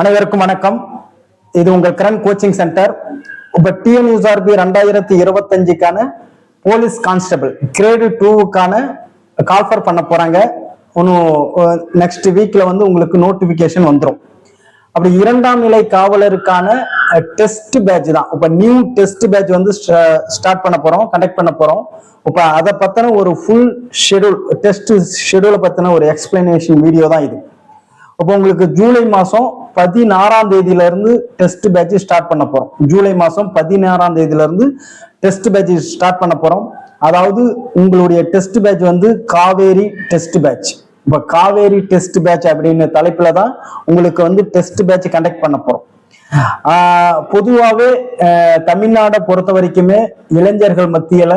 அனைவருக்கும் வணக்கம். இது உங்கள் கரண் கோச்சிங் சென்டர் இப்போ டிஎன்யூஆர்பி ரெண்டாயிரத்தி இருபத்தஞ்சுக்கான போலீஸ் கான்ஸ்டபிள் கிரேடு டூவுக்கான கால்ஃபர் பண்ண போறாங்க. இன்னும் நெக்ஸ்ட் வீக்ல வந்து உங்களுக்கு நோட்டிபிகேஷன் வந்துடும் அப்படி இரண்டாம் நிலை காவலருக்கான டெஸ்ட் பேட்ச் தான். இப்ப நியூ டெஸ்ட் பேட்ச் வந்து ஸ்டார்ட் பண்ண போறோம் கண்டக்ட் பண்ண போறோம். இப்ப அதை பத்தின ஒரு ஃபுல் ஷெடியூல் டெஸ்ட் ஷெடியூலை பத்தின ஒரு எக்ஸ்பிளனேஷன் வீடியோ தான் இது. அப்போ உங்களுக்கு ஜூலை மாசம் பதினாறாம் தேதியில இருந்து டெஸ்ட் பேட்ச் ஸ்டார்ட் பண்ண போறோம். ஜூலை மாசம் பதினாறாம் தேதியில இருந்து டெஸ்ட் பேட்ச் ஸ்டார்ட் பண்ண போறோம். அதாவது உங்களுடைய டெஸ்ட் பேட்ச் வந்து காவேரி டெஸ்ட் பேட்ச் இப்போ காவேரி டெஸ்ட் பேட்ச் அப்படின்னு தலைப்புல தான் உங்களுக்கு வந்து டெஸ்ட் பேட்ச் கண்டக்ட் பண்ண போறோம். பொதுவாகவே தமிழ்நாடை பொறுத்த வரைக்குமே இளைஞர்கள் மத்தியில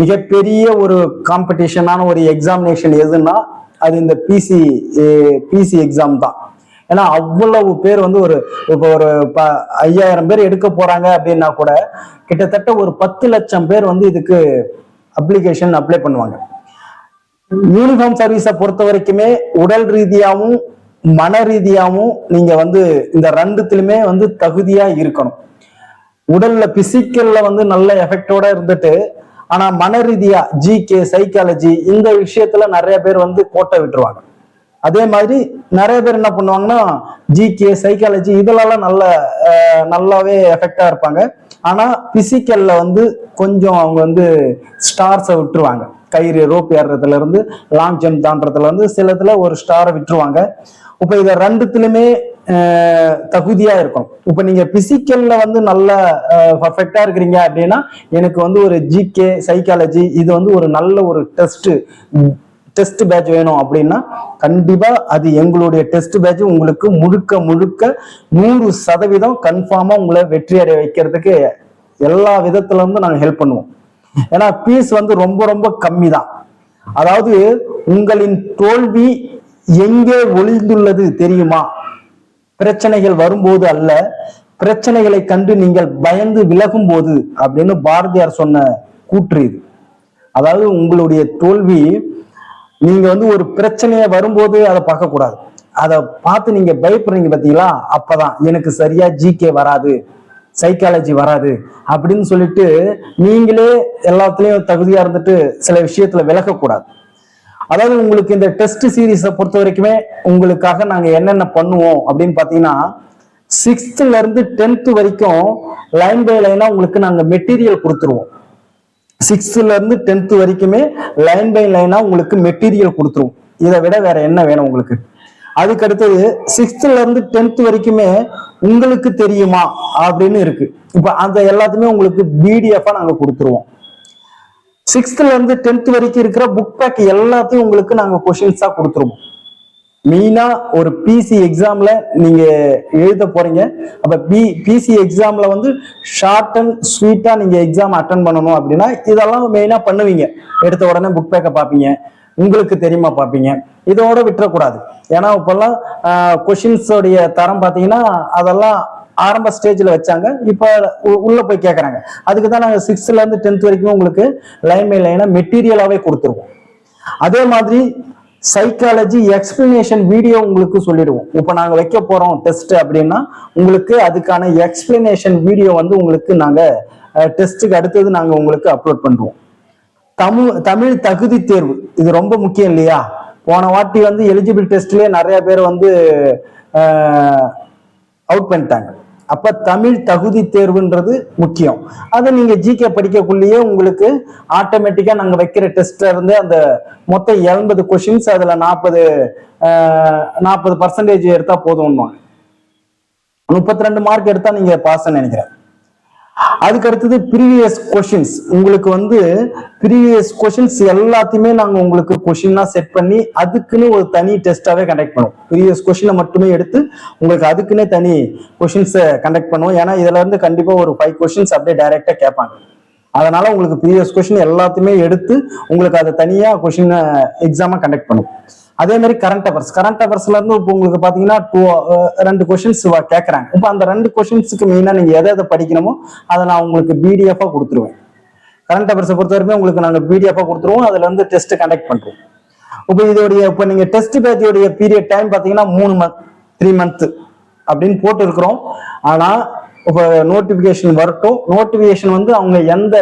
மிகப்பெரிய ஒரு காம்படிஷனான ஒரு எக்ஸாமினேஷன் எதுன்னா அது இந்த பிசி பிசி எக்ஸாம் தான். ஏன்னா அவ்வளவு பேர் வந்து ஒரு இப்போ ஒரு ப ஐயாயிரம் பேர் எடுக்க போறாங்க அப்படின்னா கூட கிட்டத்தட்ட ஒரு பத்து லட்சம் பேர் வந்து இதுக்கு அப்ளிகேஷன் அப்ளை பண்ணுவாங்க. யூனிஃபார்ம் சர்வீஸை பொறுத்த வரைக்குமே உடல் ரீதியாகவும் மன ரீதியாகவும் நீங்க வந்து இந்த ரெண்டுத்திலுமே வந்து தகுதியா இருக்கணும். உடல்ல பிசிக்கல்ல வந்து நல்ல எஃபெக்டோட இருந்துட்டு ஆனா மன ரீதியா ஜிகே சைக்காலஜி இந்த விஷயத்துல நிறைய பேர் வந்து கோட்டை விட்டுருவாங்க. அதே மாதிரி நிறைய பேர் என்ன பண்ணுவாங்கன்னா ஜிகே சைக்காலஜி இதெல்லாம் நல்ல நல்லாவே எஃபெக்டா இருப்பாங்க. ஆனா பிசிக்கல்ல வந்து கொஞ்சம் அவங்க வந்து ஸ்டார்ஸை விட்டுருவாங்க. கயிறு ரோப் ஏறுறதுல இருந்து லாங் ஜம்ப் தாண்டதுல இருந்து சிலத்துல ஒரு ஸ்டாரை விட்டுருவாங்க. இப்ப இதை ரெண்டுத்திலுமே தகுதியா இருக்கும். இப்ப நீங்க பிசிக்கல்ல வந்து நல்ல பர்ஃபெக்டா இருக்கிறீங்க அப்படின்னா எனக்கு வந்து ஒரு ஜிகே சைக்காலஜி இது வந்து ஒரு நல்ல ஒரு டெஸ்ட் டெஸ்ட் பேட்ச் வேணும் அப்படின்னா கண்டிப்பா அது எங்களுடைய டெஸ்ட் பேட்ச் உங்களுக்கு முழுக்க முழுக்க நூறு சதவீதம் கன்ஃபார்மா உங்களை வெற்றி அடைய வைக்கிறதுக்கு எல்லா விதத்துல இருந்து நாங்கள் ஹெல்ப் பண்ணுவோம். ஏன்னா பீஸ் வந்து ரொம்ப ரொம்ப கம்மி தான் அதாவது உங்களின் தோல்வி எங்கே ஒளிந்துள்ளது தெரியுமா? பிரச்சனைகள் வரும்போது அல்ல பிரச்சனைகளை கண்டு நீங்கள் பயந்து விலகும் போது அப்படின்னு பாரதியார் சொன்ன கூற்று இது. அதாவது உங்களுடைய தோல்வி நீங்க வந்து ஒரு பிரச்சனையை வரும்போது அதை பார்க்கக்கூடாது. அதை பார்த்து நீங்க பயப்படுறீங்க பார்த்தீங்களா அப்பதான் எனக்கு சரியா ஜிகே வராது சைக்காலஜி வராது அப்படின்னு சொல்லிட்டு நீங்களே எல்லாத்துலயும் தகுதியா இருந்துட்டு சில விஷயத்துல விலகக்கூடாது. அதாவது உங்களுக்கு இந்த டெஸ்ட் சீரீஸை பொறுத்த வரைக்குமே உங்களுக்காக நாங்க என்னென்ன பண்ணுவோம் அப்படின்னு பாத்தீங்கன்னா சிக்ஸ்த்ல இருந்து டென்த் வரைக்கும் லைன் பை லைனா உங்களுக்கு நாங்க மெட்டீரியல் கொடுத்துருவோம். சிக்ஸ்த்ல இருந்து டென்த் வரைக்குமே லைன் பை லைனா உங்களுக்கு மெட்டீரியல் கொடுத்துருவோம். இதை விட வேற என்ன வேணும் உங்களுக்கு? அதுக்கு அடுத்தது சிக்ஸ்த்ல இருந்து டென்த் வரைக்குமே உங்களுக்கு தெரியுமா அப்படின்னு இருக்கு. இப்ப அந்த எல்லாத்தையுமே உங்களுக்கு பிடிஎஃபா நாங்க கொடுத்துருவோம். சிக்ஸ்த்ல இருந்து டென்த் வரைக்கும் இருக்கிற புக் பேக் எல்லாத்தையும் உங்களுக்கு நாங்க கொஷின்ஸா கொடுத்துருவோம். மெயினா ஒரு பிசி எக்ஸாம்ல நீங்க எழுத போறீங்க. அப்ப பி பிசி எக்ஸாம்ல வந்து ஷார்ட் அண்ட் ஸ்வீட்டா நீங்க எக்ஸாம் அட்டன் பண்ணணும் அப்படின்னா இதெல்லாம் மெயினா பண்ணுவீங்க. எடுத்த உடனே புக் பேக்கை பார்ப்பீங்க. உங்களுக்கு தெரியுமா பார்ப்பீங்க. இதோட விட்டுறக்கூடாது. ஏன்னா இப்பெல்லாம் கொஷின்ஸோடைய தரம் பார்த்தீங்கன்னா அதெல்லாம் ஆரம்ப ஸ்டேஜில் வச்சாங்க. இப்போ உ- போய் கேட்குறாங்க அதுக்கு தான் நாங்கள் சிக்ஸ்த்துலேருந்து டென்த் வரைக்கும் உங்களுக்கு லைன் பை லைனாக மெட்டீரியலாகவே கொடுத்துருவோம். அதே மாதிரி சைக்காலஜி எக்ஸ்பிளனேஷன் வீடியோ உங்களுக்கு சொல்லிடுவோம். இப்போ நாங்கள் வைக்க போகிறோம் டெஸ்ட் அப்படின்னா உங்களுக்கு அதுக்கான எக்ஸ்பிளனேஷன் வீடியோ வந்து உங்களுக்கு நாங்கள் டெஸ்ட்டுக்கு அடுத்தது நாங்கள் உங்களுக்கு அப்லோட் பண்ணுவோம் தமிழ் தமிழ் தகுதி தேர்வு. இது ரொம்ப முக்கியம் இல்லையா? போன வாட்டி வந்து எலிஜிபிள் டெஸ்ட்லேயே நிறைய பேர் வந்து அவுட் பண்ணிட்டாங்க. அப்ப தமிழ் தகுதி தேர்வுன்றது முக்கியம். அதை நீங்க ஜிகே படிக்கக்குள்ளேயே உங்களுக்கு ஆட்டோமேட்டிக்கா நாங்க வைக்கிற டெஸ்ட்ல இருந்து அந்த மொத்தம் எண்பது கொஷின்ஸ் அதுல நாற்பது நாற்பது பர்சன்டேஜ் எடுத்தா போதும் முப்பத்தி ரெண்டு மார்க் எடுத்தா நீங்க பாஸ் நினைக்கிறேன். அதுக்கு அடுத்தது ப்ரீவியஸ் கொஷின்ஸ் உங்களுக்கு வந்து ப்ரீவியஸ் கொஷின்ஸ் எல்லாத்தையுமே நாங்கள் உங்களுக்கு கொஷின்னா செட் பண்ணி அதுக்குன்னு ஒரு தனி டெஸ்ட்டாகவே கண்டக்ட் பண்ணுவோம். ப்ரீவியஸ் கொஷினை மட்டுமே எடுத்து உங்களுக்கு அதுக்குன்னே தனி கொஷின்ஸை கண்டக்ட் பண்ணுவோம். ஏன்னா இதில் இருந்து கண்டிப்பாக ஒரு ஃபைவ் கொஷின்ஸ் அப்படியே டைரெக்டாக கேட்பாங்க. அதனால உங்களுக்கு ப்ரீவியஸ் கொஷின் எல்லாத்தையுமே எடுத்து உங்களுக்கு அதை தனியாக கொஷின் எக்ஸாமாக கண்டக்ட் பண்ணுவோம். அதே மாதிரி கரண்ட் அஃபேர்ஸ் கரண்ட் அஃபேர்ஸ்ல இருந்து இப்போ உங்களுக்கு பாத்தீங்கன்னா டூ uh, ரெண்டு கொஷின்ஸ் கேட்கறாங்க இப்போ அந்த ரெண்டு கொஷின்ஸுக்கு மெயினா நீங்க எதை எதை படிக்கணுமோ அதை நான் உங்களுக்கு பிடிஎஃபா கொடுத்துருவேன். கரண்ட் அஃபேர்ஸை பொறுத்த வரைக்கும் உங்களுக்கு நாங்க பிடிஎஃபா கொடுத்துருவோம். அதுல இருந்து டெஸ்ட் கண்டக்ட் பண்றோம். இப்போ இதோடைய இப்போ நீங்க டெஸ்ட் பேட்சோடைய பீரியட் டைம் பாத்தீங்கன்னா மூணு மந்த் த்ரீ மந்த் அப்படின்னு போட்டிருக்கிறோம். ஆனா இப்போ நோட்டிபிகேஷன் வரட்டும். நோட்டிபிகேஷன் வந்து அவங்க எந்த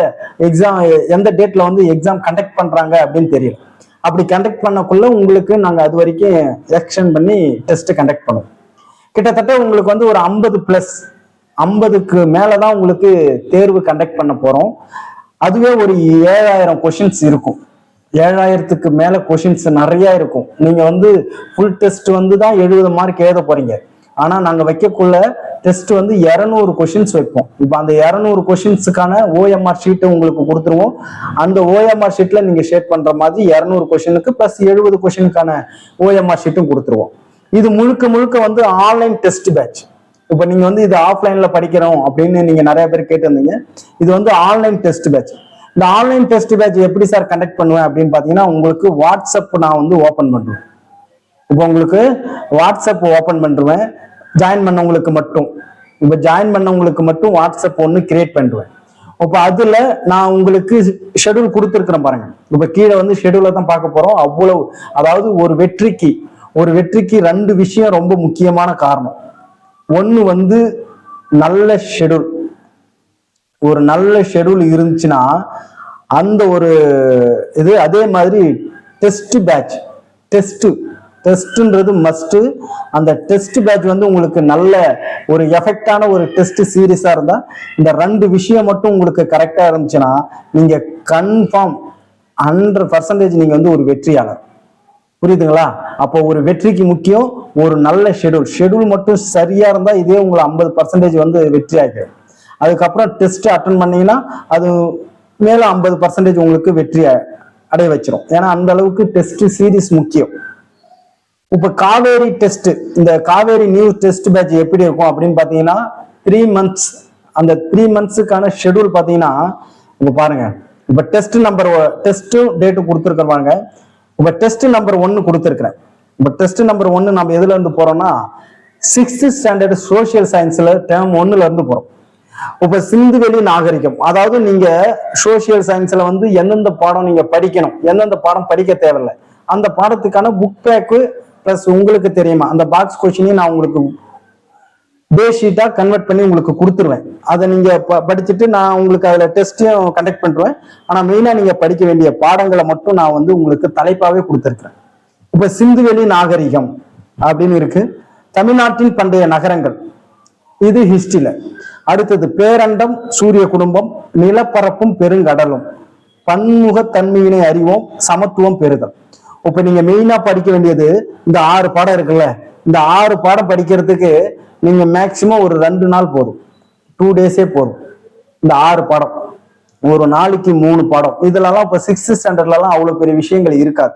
எக்ஸாம் எந்த டேட்ல வந்து எக்ஸாம் கண்டக்ட் பண்றாங்க அப்படின்னு தெரியும் அப்படி கண்டக்ட் பண்ணக்குள்ள உங்களுக்கு நாங்கள் அது வரைக்கும் எலெக்ஷன் பண்ணி டெஸ்ட் கண்டக்ட் பண்ணுவோம். கிட்டத்தட்ட உங்களுக்கு வந்து ஒரு ஐம்பது பிளஸ் ஐம்பதுக்கு மேலே தான் உங்களுக்கு தேர்வு கண்டக்ட் பண்ண போகிறோம் அதுவே ஒரு ஏழாயிரம் கொஷின்ஸ் இருக்கும். ஏழாயிரத்துக்கு மேலே கொஷின்ஸ் நிறைய இருக்கும். நீங்கள் வந்து ஃபுல் டெஸ்ட் வந்து தான் எழுபது மார்க் எழுத போகிறீங்க ஆனால் நாங்கள் வைக்கக்குள்ள டெஸ்ட் வந்து இரநூறு கொஷின்ஸ் வைப்போம். இப்போ அந்த இரநூறு கொஷின்ஸுக்கான ஓஎம்ஆர் ஷீட்டை உங்களுக்கு கொடுத்துருவோம். அந்த ஓஎம்ஆர் ஷீட்டில் நீங்கள் ஷேட் பண்ணுற மாதிரி இரநூறு கொஷினுக்கு ப்ளஸ் எழுபது கொஷினுக்கான ஓஎம்ஆர் ஷீட்டும் கொடுத்துருவோம். இது முழுக்க முழுக்க வந்து ஆன்லைன் டெஸ்ட் பேட்ச் இப்போ நீங்கள் வந்து இது ஆஃப்லைனில் படிக்கிறோம் அப்படின்னு நீங்கள் நிறைய பேர் கேட்டிருந்தீங்க. இது வந்து ஆன்லைன் டெஸ்ட் பேட்ச் இந்த ஆன்லைன் டெஸ்ட் பேட்ச் எப்படி சார் கண்டக்ட் பண்ணுவேன் அப்படின்னு பார்த்தீங்கன்னா உங்களுக்கு வாட்ஸ்அப் நான் வந்து ஓப்பன் பண்ணுவேன் இப்போ உங்களுக்கு வாட்ஸ்அப் ஓப்பன் பண்ணுவேன் ஜாயின் பண்ணவங்களுக்கு மட்டும். இப்போ ஜாயின் பண்ணவங்களுக்கு மட்டும் வாட்ஸ்அப் ஒன்று கிரியேட் பண்ணுவேன் இப்போ அதில் நான் உங்களுக்கு ஷெட்யூல் கொடுத்துருக்குறேன் பாருங்க. இப்போ கீழே வந்து ஷெட்யூலை தான் பார்க்க போகிறோம் அவ்வளவு அதாவது ஒரு வெற்றிக்கு ஒரு வெற்றிக்கு ரெண்டு விஷயம் ரொம்ப முக்கியமான காரணம். ஒன்று வந்து நல்ல ஷெட்யூல் ஒரு நல்ல ஷெட்யூல் இருந்துச்சுன்னா அந்த ஒரு இது அதே மாதிரி டெஸ்ட் பேட்ச் டெஸ்ட்டு டெஸ்ட்ன்றது மஸ்ட் அந்த டெஸ்ட் பேட்ச் வந்து உங்களுக்கு நல்ல ஒரு எஃபெக்டான ஒரு டெஸ்ட் சீரியஸா இருந்தா இந்த ரெண்டு விஷயம் மட்டும் உங்களுக்கு கரெக்டா இருந்துச்சுன்னா நீங்க கன்ஃபார்ம் ஹண்ட்ரட் பர்சன்டேஜ் நீங்க வந்து ஒரு வெற்றியாளர். புரியுதுங்களா? அப்போ ஒரு வெற்றிக்கு முக்கியம் ஒரு நல்ல ஷெட்யூல் ஷெட்யூல் மட்டும் சரியா இருந்தா இதே உங்களை ஐம்பது பர்சன்டேஜ் வந்து வெற்றி ஆகிடும் அதுக்கப்புறம் டெஸ்ட் அட்டன் பண்ணீங்கன்னா அது மேலும் ஐம்பது பர்சன்டேஜ் உங்களுக்கு வெற்றி அடைய வச்சிரும். ஏன்னா அந்த அளவுக்கு டெஸ்ட் சீரிஸ் முக்கியம். இப்ப காவேரி டெஸ்ட் இந்த காவேரி நியூ டெஸ்ட் பேட்ச் எப்படி இருக்கும் அப்படின்னு பாத்தீங்கன்னா த்ரீ மந்த்ஸ் அந்த த்ரீ மந்த்ஸுக்கான ஷெட்யூல் பாத்தீங்கன்னா இங்க பாருங்க. இப்ப டெஸ்ட் நம்பர் டெஸ்ட்டும் டேட்டு கொடுத்துருக்காங்க இப்ப டெஸ்ட் நம்பர் ஒன்னு கொடுத்துருக்குறேன். இப்ப டெஸ்ட் நம்பர் ஒன்னு நம்ம எதுல இருந்து போறோம்னா சிக்ஸ்த் ஸ்டாண்டர்ட் சோஷியல் சயின்ஸ்ல டேர்ம் ஒன்னுல இருந்து போறோம். இப்ப சிந்துவெளி நாகரிகம் அதாவது நீங்க சோசியல் சயின்ஸ்ல வந்து எந்தெந்த பாடம் நீங்க படிக்கணும் எந்தெந்த பாடம் படிக்க தேவையில்ல அந்த பாடத்துக்கான புக் பேக்கு பிளஸ் உங்களுக்கு தெரியுமா? அந்த பாக்ஸ் கொஷினையும் நான் உங்களுக்கு பேஸ் கன்வெர்ட் பண்ணி உங்களுக்கு கொடுத்துருவேன். அதை நீங்க ப- படிச்சுட்டு நான் உங்களுக்கு அதுல டெஸ்ட்டையும் கண்டக்ட் பண்ணுவேன் ஆனா மெயினா நீங்க படிக்க வேண்டிய பாடங்களை மட்டும் நான் வந்து உங்களுக்கு தலைப்பாவே கொடுத்துருக்குறேன். இப்ப சிந்துவெளி நாகரிகம் அப்படின்னு இருக்கு. தமிழ்நாட்டின் பண்டைய நகரங்கள். இது ஹிஸ்டரியில அடுத்தது பேரண்டம் சூரிய குடும்பம் நிலப்பரப்பும் பெருங்கடலும். பன்முகத்தன்மையினை அறிவோம் சமத்துவம் பெறுதல். இப்ப நீங்க மெயினா படிக்க வேண்டியது இந்த ஆறு பாடம் இருக்குல்ல இந்த ஆறு பாடம் படிக்கிறதுக்கு நீங்க மேக்சிமம் ஒரு ரெண்டு நாள் போதும். டூ டேஸே போதும். இந்த ஆறு பாடம். ஒரு நாளைக்கு மூணு பாடம். இதுலலாம் இப்ப சிக்ஸ்த் ஸ்டாண்டர்ட்லலாம் அவ்வளவு பெரிய விஷயங்கள் இருக்காது.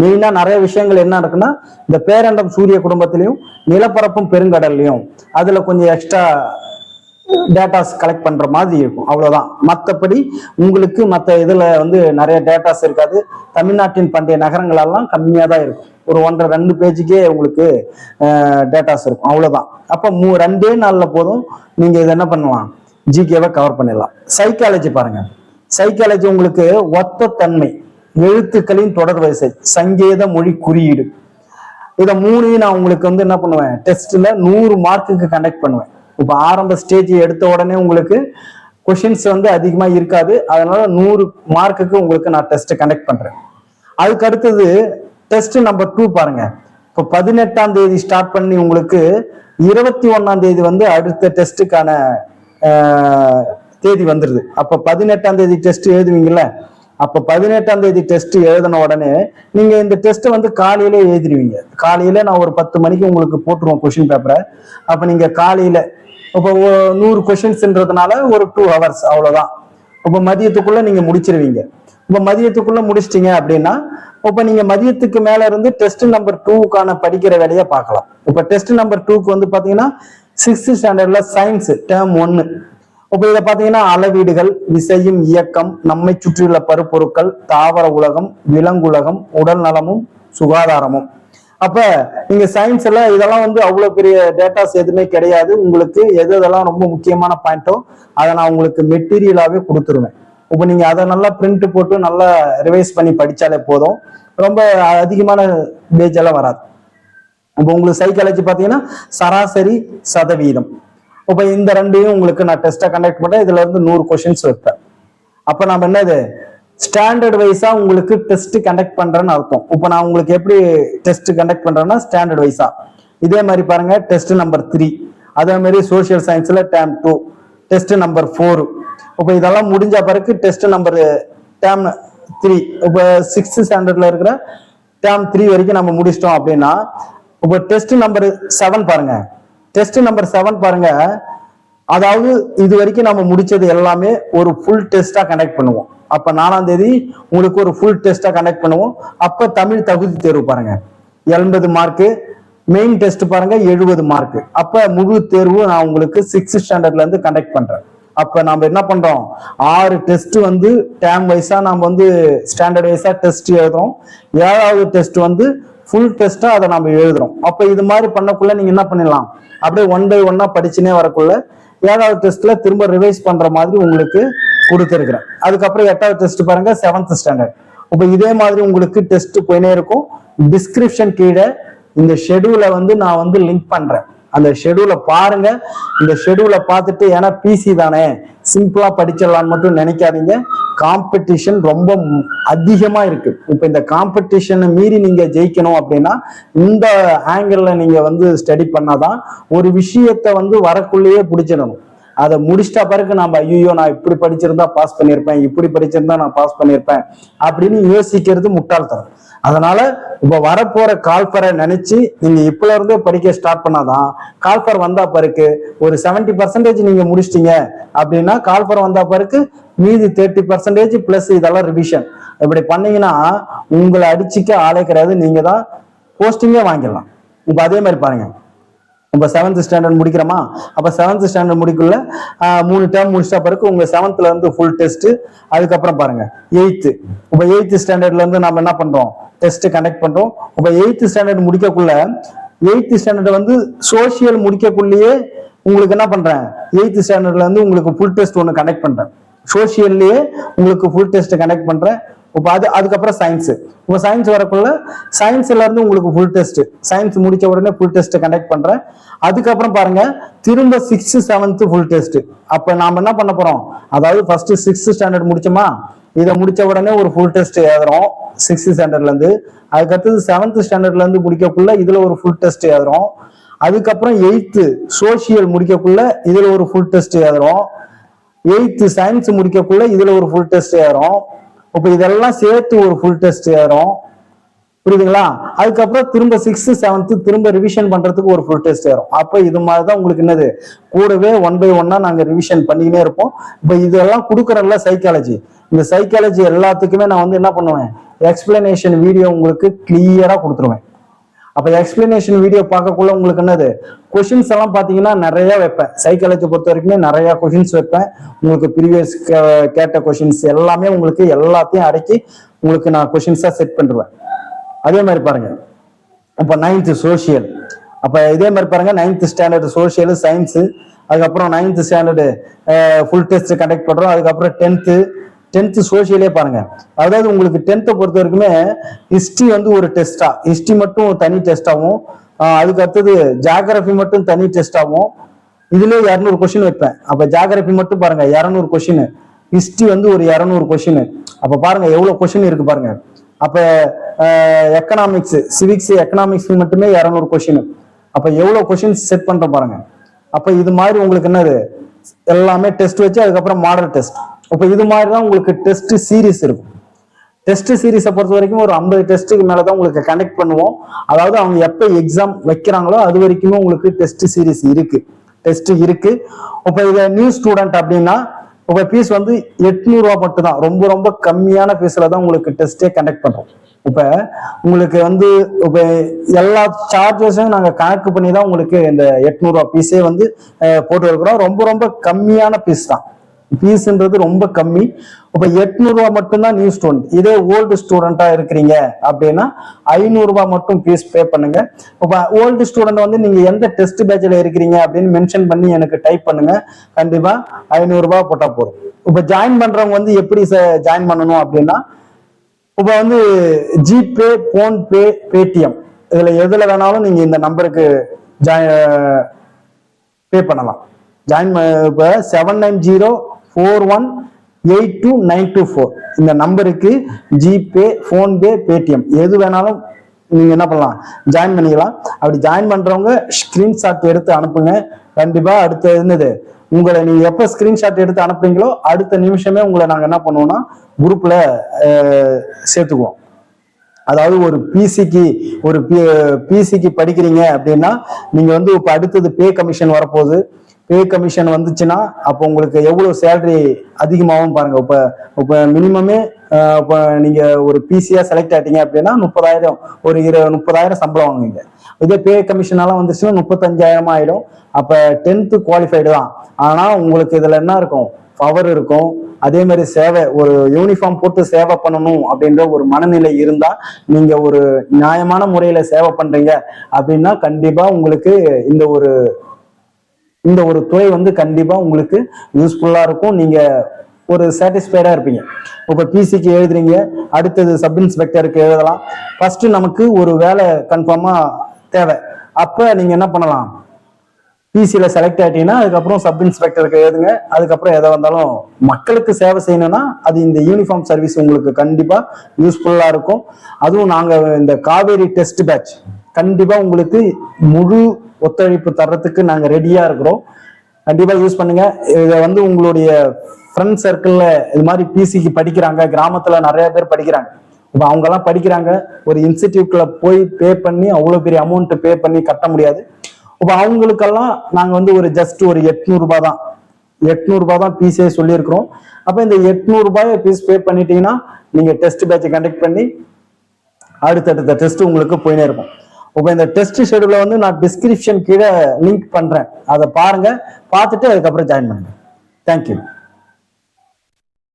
மெயினா நிறைய விஷயங்கள் என்ன இருக்குன்னா இந்த பேரண்டம் சூரிய குடும்பத்திலையும் நிலப்பரப்பும் பெருங்கடல்லையும். அதுல கொஞ்சம் எக்ஸ்ட்ரா டேட்டாஸ் கலெக்ட் பண்ற மாதிரி இருக்கும். அவ்வளவுதான். மற்றபடி உங்களுக்கு மற்ற இதுல வந்து நிறைய டேட்டாஸ் இருக்காது. தமிழ்நாட்டின் பண்டைய நகரங்களெல்லாம் கம்மியாக கம்மியா தான் இருக்கும். ஒரு ஒன்றரை ரெண்டு பேஜுக்கே உங்களுக்கு டேட்டாஸ் இருக்கும். அவ்வளவுதான். அப்ப மூ ரெண்டே நாள்ல போதும் நீங்க இதை என்ன பண்ணலாம்? ஜிகேவை கவர் பண்ணிடலாம். சைக்காலஜி பாருங்க. சைக்காலஜி உங்களுக்கு ஒத்த தன்மை எழுத்துக்களின் தொடர் வரிசை சங்கேத மொழி குறியீடு. இதை மூணையும் நான் உங்களுக்கு வந்து என்ன பண்ணுவேன்? டெஸ்ட்ல நூறு மார்க்குக்கு கண்டக்ட் பண்ணுவேன். இப்போ ஆரம்ப ஸ்டேஜ் எடுத்த உடனே உங்களுக்கு கொஷின்ஸ் வந்து அதிகமா இருக்காது. அதனால நூறு மார்க்குக்கு உங்களுக்கு நான் டெஸ்ட் கண்டக்ட் பண்றேன். அதுக்கு அடுத்தது டெஸ்ட் நம்பர் டூ பாருங்க. இப்போ பதினெட்டாம் தேதி ஸ்டார்ட் பண்ணி உங்களுக்கு இருபத்தி ஒன்னாம் தேதி வந்து அடுத்த டெஸ்ட்டுக்கான தேதி வந்துருது. அப்ப பதினெட்டாம் தேதி டெஸ்ட் எழுதுவீங்கல்ல? அப்ப பதினெட்டாம் தேதி டெஸ்ட் எழுதின உடனே நீங்க இந்த டெஸ்ட் வந்து காலையில எழுதிடுவீங்க காலையில நான் ஒரு பத்து மணிக்கு உங்களுக்கு போட்டுருவோம் கொஸ்டின் பேப்பரை அப்ப நீங்க காலையில இப்போ நூறு கொஷின்ஸ்ன்றதுனால ஒரு டூ ஹவர்ஸ் அவ்வளோதான் இப்போ மதியத்துக்குள்ள நீங்க முடிச்சிருவீங்க. இப்போ மதியத்துக்குள்ள முடிச்சிட்டீங்க அப்படின்னா இப்போ நீங்க மதியத்துக்கு மேல இருந்து டெஸ்ட் நம்பர் டூக்கான படிக்கிற வேலையை பார்க்கலாம். இப்போ டெஸ்ட் நம்பர் டூக்கு வந்து பாத்தீங்கன்னா சிக்ஸ்த் ஸ்டாண்டர்ட்ல சயின்ஸ் டேர்ம் ஒன்னு இப்போ இதை பார்த்தீங்கன்னா அளவீடுகள் விசையும் இயக்கம் நம்மை சுற்றியுள்ள பருப்பொருட்கள் தாவர உலகம் விலங்குலகம் உடல் நலமும் சுகாதாரமும். அப்ப நீங்க சயின்ஸ்ல இதெல்லாம் வந்து அவ்வளவு பெரிய டேட்டாஸ் எதுவுமே கிடையாது. உங்களுக்கு எது எதெல்லாம் ரொம்ப முக்கியமான பாயிண்டோ அதை நான் உங்களுக்கு மெட்டீரியலாவே கொடுத்துருவேன். இப்போ நீங்க அதை நல்லா பிரிண்ட் போட்டு நல்லா ரிவைஸ் பண்ணி படிச்சாலே போதும். ரொம்ப அதிகமான பேஜ் எல்லாம் வராது. இப்போ உங்களுக்கு சைக்காலஜி பார்த்தீங்கன்னா சராசரி சதவீதம். இப்போ இந்த ரெண்டையும் உங்களுக்கு நான் டெஸ்ட்டை கண்டக்ட் பண்ணேன். இதுல இருந்து நூறு கொஷின்ஸ் வைப்பேன். அப்போ நம்ம என்னது ஸ்டாண்டர்ட் வைஸா உங்களுக்கு டெஸ்ட் கண்டக்ட் பண்றேன்னு அர்த்தம். இப்போ நான் உங்களுக்கு எப்படி டெஸ்ட் கண்டக்ட் பண்றேன்னா ஸ்டாண்டர்ட் வைஸா இதே மாதிரி பாருங்க டெஸ்ட் நம்பர் த்ரீ அதே மாதிரி சோஷியல் சயின்ஸ்ல term two test number four இப்போ இதெல்லாம் முடிஞ்ச பிறகு டெஸ்ட் நம்பர் டேம் த்ரீ இப்போ சிக்ஸ்த் ஸ்டாண்டர்ட்ல இருக்கிற டேம் த்ரீ வரைக்கும் நம்ம முடிச்சிட்டோம் அப்படின்னா இப்போ டெஸ்ட் நம்பர் செவன் பாருங்க. டெஸ்ட் நம்பர் செவன் பாருங்க. அதாவது இது வரைக்கும் நம்ம முடிச்சது எல்லாமே ஒரு ஃபுல் டெஸ்டா கண்டக்ட் பண்ணுவோம். அப்ப நாலாம் தேதி உங்களுக்கு ஒரு ஃபுல் டெஸ்டா கண்டக்ட் பண்ணுவோம். அப்ப தமிழ் தகுதி தேர்வு பாருங்க. எண்பது மார்க்கு மெயின் டெஸ்ட் பாருங்க எழுபது மார்க் அப்ப முழு தேர்வு நான் உங்களுக்கு சிக்ஸ்த் ஸ்டாண்டர்ட்ல இருந்து கண்டக்ட் பண்றேன். அப்ப நம்ம என்ன பண்றோம்? ஆறு டெஸ்ட் வந்து டேம் வைஸா நம்ம வந்து ஸ்டாண்டர்ட் வைஸா டெஸ்ட் எழுதுறோம். ஏழாவது டெஸ்ட் வந்து ஃபுல் டெஸ்டா அதை நம்ம எழுதுறோம். அப்ப இது மாதிரி பண்ணக்குள்ள நீங்க என்ன பண்ணிடலாம்? அப்படியே ஒன் பை ஒன்னா படிச்சுனே வரக்குள்ள ஏழாவது டெஸ்ட்ல திரும்ப ரிவைஸ் பண்ற மாதிரி உங்களுக்கு கொடுத்துருக்குறேன். அதுக்கப்புறம் எட்டாவது டெஸ்ட் பாருங்க செவன்த் ஸ்டாண்டர்ட் இப்போ இதே மாதிரி உங்களுக்கு டெஸ்ட் போயினே இருக்கும். டிஸ்கிரிப்ஷன் கீழே இந்த ஷெடியூலை வந்து நான் வந்து லிங்க் பண்றேன். அந்த ஷெடியூலை பாருங்க. இந்த ஷெடியூலை பார்த்துட்டு ஏன்னா பிசி தானே. சிம்பிளா படிச்சிடலாம்னு மட்டும் நினைக்காதீங்க. காம்படிஷன் ரொம்ப அதிகமா இருக்கு. இப்போ இந்த காம்படிஷனை மீறி நீங்க ஜெயிக்கணும் அப்படின்னா இந்த ஆங்கிள் நீங்க வந்து ஸ்டடி பண்ணாதான் ஒரு விஷயத்த வந்து வரக்குள்ளேயே பிடிச்சிடணும். அதை முடிச்சிட்ட பிறகு நம்ம ஐயோ நான் இப்படி படிச்சிருந்தா பாஸ் பண்ணியிருப்பேன் இப்படி படிச்சிருந்தா நான் பாஸ் பண்ணியிருப்பேன் அப்படின்னு யோசிக்கிறது முட்டாள்தனம் அதனால இப்ப வரப்போற கால்பரை நினைச்சு நீங்க இப்பல இருந்தே படிக்க ஸ்டார்ட் பண்ணாதான் கால்பர் வந்தா பிறகு ஒரு 70% பர்சன்டேஜ் நீங்க முடிச்சிட்டீங்க அப்படின்னா கால்பர் வந்தா பிறகு மீதி தேர்ட்டி பர்சன்டேஜ் பிளஸ் இதெல்லாம் ரிவிஷன் இப்படி பண்ணீங்கன்னா உங்களை அடிச்சுக்க ஆளே கிடையாது. நீங்க தான் போஸ்டிங்கே வாங்கிடலாம். இப்ப அதே மாதிரி பாருங்க. நம்ம செவன்த் ஸ்டாண்டர்ட் முடிக்கிறோமா? அப்போ செவன்த் ஸ்டாண்டர்ட் முடிக்குள்ள மூணு டேர்ம் முடிச்சிட்ட பிறகு உங்க செவன்த்ல இருந்து ஃபுல் டெஸ்ட் அதுக்கப்புறம் பாருங்க. எயித்து இப்போ எயித்து ஸ்டாண்டர்ட்ல இருந்து நம்ம என்ன பண்றோம்? டெஸ்ட் கண்டக்ட் பண்றோம். இப்போ எயித்து ஸ்டாண்டர்ட் முடிக்கக்குள்ள எயித்து ஸ்டாண்டர்ட் வந்து சோஷியல் முடிக்கக்குள்ளேயே உங்களுக்கு என்ன பண்றேன்? எயித்து ஸ்டாண்டர்ட்ல இருந்து உங்களுக்கு ஃபுல் டெஸ்ட் ஒன்று கண்டக்ட் பண்றேன். சோஷியல்லையே உங்களுக்கு ஃபுல் டெஸ்ட் கண்டக்ட் பண்றேன். இப்போ அது அதுக்கப்புறம் சயின்ஸ் இப்போ சயின்ஸ் வரக்குள்ள சயின்ஸ்ல இருந்து உங்களுக்கு ஃபுல் டெஸ்ட் சயின்ஸ் முடிச்ச உடனே ஃபுல் டெஸ்ட் கண்டக்ட் பண்றேன். அதுக்கப்புறம் பாருங்க திரும்ப சிக்ஸ்த் செவன்த் ஃபுல் டெஸ்ட் அப்ப நாம என்ன பண்ண போறோம்? அதாவது ஃபர்ஸ்ட் சிக்ஸ்த் ஸ்டாண்டர்ட் முடிச்சோமா? இதை முடிச்ச உடனே ஒரு ஃபுல் டெஸ்ட் எழுதுறோம் சிக்ஸ்த் ஸ்டாண்டர்ட்ல இருந்து. அதுக்கடுத்தது செவன்த் ஸ்டாண்டர்ட்ல இருந்து முடிக்கக்குள்ள இதுல ஒரு ஃபுல் டெஸ்ட் எழுதுறோம் அதுக்கப்புறம் எயித்து சோஷியல் முடிக்கக்குள்ள இதுல ஒரு ஃபுல் டெஸ்ட் எழுதுறோம் எயித்து சயின்ஸ் முடிக்கக்குள்ள இதுல ஒரு ஃபுல் டெஸ்ட் ஏறும் இப்போ இதெல்லாம் சேர்த்து ஒரு ஃபுல் டெஸ்ட் ஏறும் புரியுதுங்களா? அதுக்கப்புறம் திரும்ப சிக்ஸ்த் செவன்த் திரும்ப ரிவிஷன் பண்றதுக்கு ஒரு ஃபுல் டெஸ்ட் வரும். அப்போ இது மாதிரி தான் உங்களுக்கு என்னது? கூடவே ஒன் பை ஒன்னா நாங்க ரிவிஷன் பண்ணிக்கினே இருப்போம். இப்போ இதெல்லாம் கொடுக்குறோம்ல சைக்காலஜி இந்த சைக்காலஜி எல்லாத்துக்குமே நான் வந்து என்ன பண்ணுவேன்? எக்ஸ்பிளனேஷன் வீடியோ உங்களுக்கு கிளியரா கொடுத்துருவேன். அப்ப எக்ஸ்பிளனேஷன் வீடியோ பார்க்கக்குள்ள உங்களுக்கு என்னது? கொஷின்ஸ் எல்லாம் பாத்தீங்கன்னா நிறைய வைப்பேன். சைக்காலஜி பொறுத்த வரைக்குமே நிறைய கொஷின்ஸ் வைப்பேன். உங்களுக்கு ப்ரீவியஸ் கேட்ட கொஷின்ஸ் எல்லாமே உங்களுக்கு எல்லாத்தையும் அடக்கி உங்களுக்கு நான் கொஷின்ஸா செட் பண்ணிடுவேன் அதே மாதிரி பாருங்க. இப்போ நைன்த் சோஷியல் அப்ப இதே மாதிரி பாருங்க நைன்த் ஸ்டாண்டர்ட் சோஷியல் சயின்ஸ் அதுக்கப்புறம் ninth standard full test conduct பண்றோம். அதுக்கப்புறம் டென்த்து டென்த்து சோஷியலே பாருங்க. அதாவது உங்களுக்கு டென்த்தை பொறுத்த வரைக்குமே ஹிஸ்ட்ரி வந்து ஒரு டெஸ்டா ஹிஸ்ட்ரி மட்டும் தனி டெஸ்டாகவும் அதுக்கு அடுத்தது ஜாகிரபி மட்டும் தனி டெஸ்டாகவும் இதுலேயே இரநூறு கொஷின் வைப்பேன். அப்போ ஜாகிரபி மட்டும் பாருங்க இரநூறு கொஷின் ஹிஸ்ட்ரி வந்து ஒரு இரநூறு கொஷின் அப்ப பாருங்க எவ்வளவு கொஷின் இருக்கு பாருங்க. அப்ப எக்கனாமிக்ஸ் சிவிக்ஸ் எக்கனாமிக்ஸ் மட்டுமே இரநூறு கொஷின் அப்ப எவ்வளவு கொஷின்ஸ் செட் பண்றோம் பாருங்க. அப்ப இது மாதிரி உங்களுக்கு என்னது? எல்லாமே டெஸ்ட் வச்சு அதுக்கப்புறம் மாடல் டெஸ்ட் இப்போ இது மாதிரி தான் உங்களுக்கு டெஸ்ட் சீரிஸ் இருக்கும். டெஸ்ட் சீரிஸை பொறுத்த வரைக்கும் ஒரு ஐம்பது டெஸ்ட்டுக்கு மேலே தான் உங்களுக்கு கனெக்ட் பண்ணுவோம். அதாவது அவங்க எப்போ எக்ஸாம் வைக்கிறாங்களோ அது வரைக்குமே உங்களுக்கு டெஸ்ட் சீரிஸ் இருக்கு. டெஸ்ட் இருக்கு. இப்போ இதை நியூ ஸ்டூடெண்ட் அப்படின்னா இப்போ ஃபீஸ் வந்து எட்நூறுவா மட்டும் தான் ரொம்ப ரொம்ப கம்மியான ஃபீஸில் தான் உங்களுக்கு டெஸ்ட்டே கண்டக்ட் பண்ணுறோம் இப்போ உங்களுக்கு வந்து இப்போ எல்லா சார்ஜஸையும் நாங்கள் கணக்கு பண்ணி தான் உங்களுக்கு இந்த எட்நூறுவா ஃபீஸே வந்து போட்டு இருக்கிறோம். ரொம்ப ரொம்ப கம்மியான ஃபீஸ் தான். ஃபீஸ்ன்றது ரொம்ப கம்மி. இப்போ எட்நூறுவா மட்டும்தான் நியூ ஸ்டூடெண்ட் இதே ஓல்டு ஸ்டூடெண்டா இருக்கிறீங்க அப்படின்னா ஐநூறுரூவா மட்டும் ஃபீஸ் பே பண்ணுங்க. இப்போ ஓல்டு ஸ்டூடெண்ட் வந்து நீங்க எந்த டெஸ்ட் பேட்சில் இருக்கிறீங்க அப்படின்னு மென்ஷன் பண்ணி எனக்கு டைப் பண்ணுங்க. கண்டிப்பா ஐநூறுபா போட்டா போதும். இப்போ ஜாயின் பண்றவங்க வந்து எப்படி ஜாயின் பண்ணணும் அப்படின்னா இப்போ வந்து ஜிபே போன்பே பேடிஎம் இதுல எதுல வேணாலும் நீங்க இந்த நம்பருக்கு பே பண்ணலாம். ஜாயின் இப்போ seven nine zero four one eight two nine two four இந்த நம்பருக்கு ஜிபே ஃபோன்பே பேடிஎம். எது வேணாலும் நீங்கள் என்ன பண்ணலாம்? ஜாயின் பண்ணிக்கலாம். அப்படி ஜாயின் பண்ணுறவங்க ஸ்க்ரீன்ஷாட் எடுத்து அனுப்புங்க. கண்டிப்பாக அடுத்து என்னது? உங்களை நீங்கள் எப்போ ஸ்க்ரீன்ஷாட் எடுத்து அனுப்புறீங்களோ அடுத்த நிமிஷமே உங்களை நாங்கள் என்ன பண்ணுவோம்னா குரூப்பில் சேர்த்துக்குவோம். அதாவது ஒரு பிசிக்கு ஒரு பிசிக்கு படிக்கிறீங்க அப்படின்னா நீங்கள் வந்து இப்போ அடுத்தது பே கமிஷன் வரப்போகுது. பே கமிஷன் வந்துச்சுன்னா அப்போ உங்களுக்கு எவ்வளோ சேலரி அதிகமாகவும் பாருங்க. இப்போ இப்போ மினிமமே இப்போ நீங்க ஒரு பிசியா செலக்ட் ஆயிட்டீங்க அப்படின்னா முப்பதாயிரம் ஒரு இரு முப்பதாயிரம் சம்பளம் வாங்குவீங்க. இதே பே கமிஷன் வந்துச்சுன்னா முப்பத்தஞ்சாயிரம் ஆயிடும். அப்போ டென்த்து குவாலிஃபைடு தான். ஆனால் உங்களுக்கு இதில் என்ன இருக்கும்? பவர் இருக்கும். அதே மாதிரி சேவை ஒரு யூனிஃபார்ம் போட்டு சேவை பண்ணணும் அப்படின்ற ஒரு மனநிலை இருந்தா நீங்க ஒரு நியாயமான முறையில சேவை பண்றீங்க அப்படின்னா கண்டிப்பா உங்களுக்கு இந்த ஒரு இந்த ஒரு துறை வந்து கண்டிப்பா உங்களுக்கு யூஸ்ஃபுல்லா இருக்கும். நீங்க ஒரு சாட்டிஸ்ஃபைடா இருப்பீங்க. இப்போ பிசிக்கு எழுதுறீங்க. அடுத்தது சப் இன்ஸ்பெக்டருக்கு எழுதலாம். ஃபர்ஸ்ட் நமக்கு ஒரு வேலை கன்ஃபார்மா தேவை. அப்ப நீங்க என்ன பண்ணலாம்? பிசியில செலக்ட் ஆயிட்டீங்கன்னா அதுக்கப்புறம் சப் இன்ஸ்பெக்டருக்கு எழுதுங்க. அதுக்கப்புறம் எதை வந்தாலும் மக்களுக்கு சேவை செய்யணும்னா அது இந்த யூனிஃபார்ம் சர்வீஸ் உங்களுக்கு கண்டிப்பா யூஸ்ஃபுல்லா இருக்கும். அதுவும் நாங்க இந்த காவேரி டெஸ்ட் பேட்ச் கண்டிப்பா உங்களுக்கு முழு ஒத்துழைப்பு தர்றதுக்கு நாங்க ரெடியா இருக்கிறோம். கண்டிப்பா யூஸ் பண்ணுங்க. இதை வந்து உங்களுடைய ஃப்ரெண்ட் சர்க்கிள்ல இது மாதிரி பிசிக்கு படிக்கிறாங்க. கிராமத்துல நிறைய பேர் படிக்கிறாங்க. இப்போ அவங்க எல்லாம் படிக்கிறாங்க. ஒரு இன்ஸ்டிடியூட்ல போய் பே பண்ணி அவ்வளவு பெரிய அமௌண்ட் பே பண்ணி கட்ட முடியாது. இப்போ அவங்களுக்கெல்லாம் நாங்க வந்து ஒரு ஜஸ்ட் ஒரு எட்நூறு ரூபாய் தான். எட்நூறு ரூபாய் தான் பீஸே சொல்லியிருக்கிறோம். அப்ப இந்த எட்நூறு பீஸ் பே பண்ணிட்டீங்கன்னா நீங்க டெஸ்ட் பேட்சை கண்டக்ட் பண்ணி அடுத்தடுத்த டெஸ்ட் உங்களுக்கு போயினே இருக்கும். இப்போ இந்த டெஸ்ட் ஷெடியூல வந்து நான் டிஸ்கிரிப்ஷன் கீழே லிங்க் பண்றேன். அதை பாருங்க. பார்த்துட்டு அதுக்கப்புறம் ஜாயின் பண்ணுங்க. தேங்க்யூ